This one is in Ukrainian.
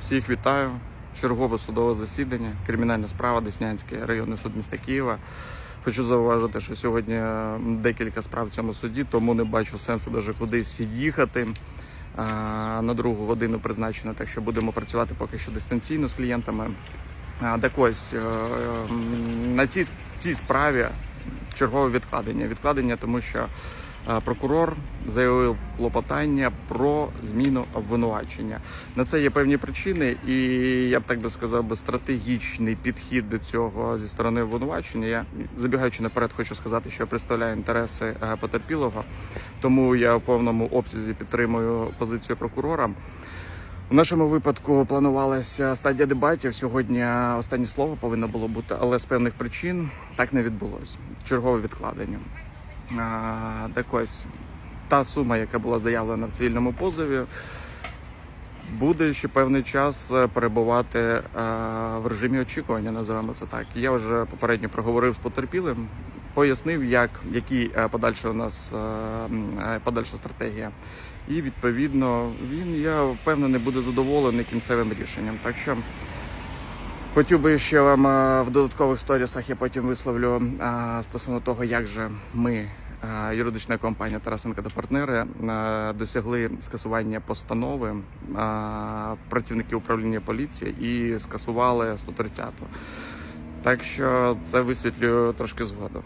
Всіх вітаю. Чергове судове засідання, кримінальна справа, Деснянський районний суд міста Києва. Хочу зауважити, що сьогодні е, декілька справ в цьому суді, тому не бачу сенсу даже кудись їхати. На другу годину призначено, так що будемо працювати поки що дистанційно з клієнтами. Так ось е, на цій, в цій справі чергове відкладення. Відкладення, тому що е, прокурор заявив клопотання про зміну обвинувачення. На це є певні причини, і я б так би сказав, би стратегічний підхід до цього зі сторони обвинувачення. Я забігаючи наперед, хочу сказати, що я представляю інтереси е, потерпілого, тому я в повному обсязі підтримую позицію прокурора. У нашому випадку планувалася стадія дебатів. Сьогодні останнє слово повинно було бути, але з певних причин так не відбулося. Чергове відкладення. Так ось та сума, яка була заявлена в цивільному позові, буде ще певний час е, перебувати е, в режимі очікування, називаємо це так. Я вже попередньо проговорив з потерпілим, пояснив, як які е, подальша у нас подальша стратегія. І відповідно він, я впевнений, буде задоволений кінцевим рішенням. Так що хотів би ще вам е, в додаткових сторісах я потім висловлю е, стосовно того, як же ми, е, юридична компанія Тарасенка та партнери, досягли скасування постанови працівників управління поліції і скасували 130-ту. Так що це висвітлюю трошки згодом.